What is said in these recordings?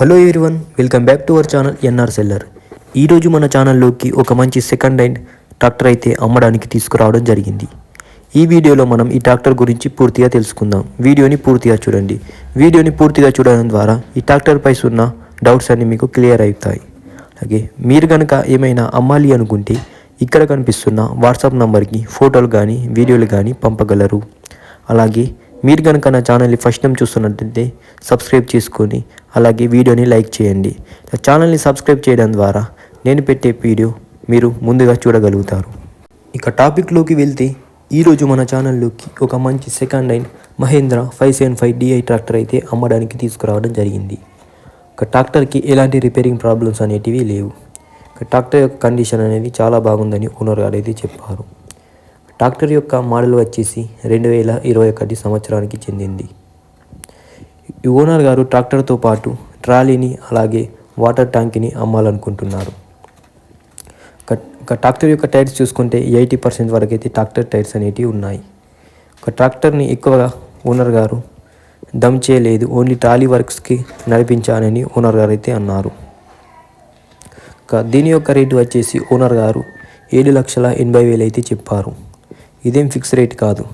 Hello everyone welcome back to our channel NR seller ఈరోజు మన ఛానల్లోకి ఒక మంచి సెకండ్ హ్యాండ్ ట్రాక్టర్ అయితే అమ్మడానికి తీసుకురావడం జరిగింది. ఈ వీడియోలో మనం ఈ ట్రాక్టర్ గురించి పూర్తిగా తెలుసుకుందాం. వీడియోని పూర్తిగా చూడండి. వీడియోని పూర్తిగా చూడడం ద్వారా ఈ ట్రాక్టర్ పై ఉన్న డౌట్స్ అన్ని మీకు క్లియర్ అవుతాయి అలాగే మీరు కనుక ఏమైనా అమ్మాలి అనుకుంటే ఇక్కడ కనిపిస్తున్న వాట్సాప్ నంబర్కి ఫోటోలు కానీ వీడియోలు కానీ పంపగలరు. అలాగే మీరు కనుక నా ఛానల్ని ఫస్ట్ టైం చూస్తున్నట్లయితే సబ్స్క్రైబ్ చేసుకొని అలాగే వీడియోని లైక్ చేయండి. నా ఛానల్ని సబ్స్క్రైబ్ చేయడం ద్వారా నేను పెట్టే వీడియో మీరు ముందుగా చూడగలుగుతారు. ఇక టాపిక్లోకి వెళ్తే ఈరోజు మన ఛానల్లోకి ఒక మంచి second hand Mahindra five seven five DI tractor అయితే అమ్మడానికి తీసుకురావడం జరిగింది. ఒక ట్రాక్టర్కి ఎలాంటి రిపేరింగ్ ప్రాబ్లమ్స్ అనేటివి లేవు. ఒక ట్రాక్టర్ యొక్క కండిషన్ అనేది చాలా బాగుందని ఓనర్ గారు అయితే చెప్పారు. ట్రాక్టర్ యొక్క మోడల్ వచ్చేసి రెండు వేల ఇరవై ఒకటి సంవత్సరానికి చెందింది. ఈ ఓనర్ గారు ట్రాక్టర్తో పాటు ట్రాలీని అలాగే వాటర్ ట్యాంక్ని అమ్మాలనుకుంటున్నారు. ఒక ట్రాక్టర్ యొక్క టైర్స్ చూసుకుంటే ఎయిటీ పర్సెంట్ వరకు అయితే ట్రాక్టర్ టైర్స్ అనేటివి ఉన్నాయి. ఒక ట్రాక్టర్ని ఎక్కువగా ఓనర్ గారు దమ్ చేయలేదు ఓన్లీ ట్రాలీ వర్క్స్కి నడిపించానని ఓనర్ గారు అయితే అన్నారు దీని యొక్క రేటు వచ్చేసి ఓనర్ గారు ఏడు లక్షల ఎనభై వేలు అయితే చెప్పారు. ఇదేం ఫిక్స్ రేట్ కాదు.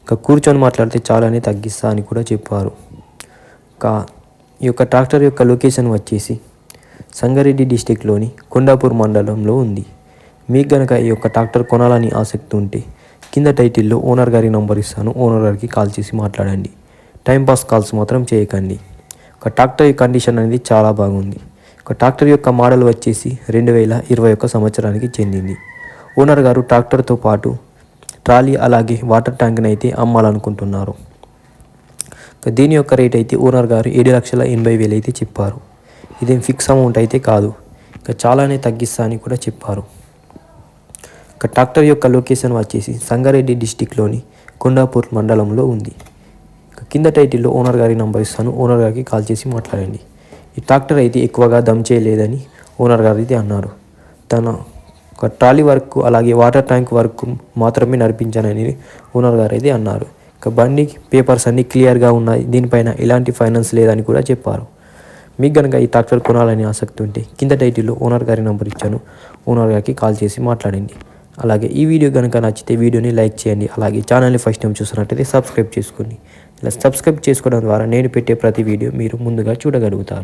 ఇంకా కూర్చొని మాట్లాడితే చాలానే తగ్గిస్తా అని కూడా చెప్పారు. కా ఈ యొక్క ట్రాక్టర్ యొక్క లొకేషన్ వచ్చేసి సంగారెడ్డి డిస్టిక్లోని కొండాపూర్ మండలంలో ఉంది. మీకు గనక ఈ యొక్క ట్రాక్టర్ కొనాలని ఆసక్తి ఉంటే కింద టైటిల్లో ఓనర్ గారి నంబర్ ఇస్తాను. ఓనర్ గారికి కాల్ చేసి మాట్లాడండి. టైంపాస్ కాల్స్ మాత్రం చేయకండి. ఒక ట్రాక్టర్ కండిషన్ అనేది చాలా బాగుంది. ఒక ట్రాక్టర్ యొక్క మోడల్ వచ్చేసి రెండు వేల ఇరవై ఒక్క సంవత్సరానికి చెందింది. ఓనర్ గారు ట్రాక్టర్తో పాటు ట్రాలీ అలాగే వాటర్ ట్యాంక్ని అయితే అమ్మాలనుకుంటున్నారు. దీని యొక్క రేట్ అయితే ఓనర్ గారు ఏడు లక్షల ఎనభై వేలు అయితే చెప్పారు. ఇదేం ఫిక్స్ అమౌంట్ అయితే కాదు. ఇక చాలానే తగ్గిస్తా అని కూడా చెప్పారు. ఇక ట్రాక్టర్ యొక్క లొకేషన్ వచ్చేసి సంగారెడ్డి డిస్టిక్లోని కొండాపూర్ మండలంలో ఉంది. ఇక కింద టైటిల్లో ఓనర్ గారి నంబర్ ఇస్తాను. ఓనర్ గారికి కాల్ చేసి మాట్లాడండి. ఈ ట్రాక్టర్ అయితే ఎక్కువగా దమ్ చేయలేదని ఓనర్ గారు అయితే అన్నారు. తన ఒక ట్రాలీ వర్క్ అలాగే వాటర్ ట్యాంక్ వర్క్ మాత్రమే నడిపించానని ఓనర్ గారు అయితే అన్నారు. ఇక బండి పేపర్స్ అన్నీ క్లియర్గా ఉన్నాయి. దీనిపైన ఎలాంటి ఫైనాన్స్ లేదని కూడా చెప్పారు. మీకు కనుక ఈ ట్రాక్టర్ కొనాలని ఆసక్తి ఉంటే కింద టైటిల్లో ఓనర్ గారి నంబర్ ఇచ్చాను. ఓనర్ గారికి కాల్ చేసి మాట్లాడండి. అలాగే ఈ వీడియో కనుక నచ్చితే వీడియోని లైక్ చేయండి. అలాగే ఛానల్ని ఫస్ట్ టైం చూస్తున్నట్టయితే సబ్స్క్రైబ్ చేసుకోండి. ఇలా సబ్స్క్రైబ్ చేసుకోవడం ద్వారా నేను పెట్టే ప్రతి వీడియో మీరు ముందుగా చూడగలుగుతారు.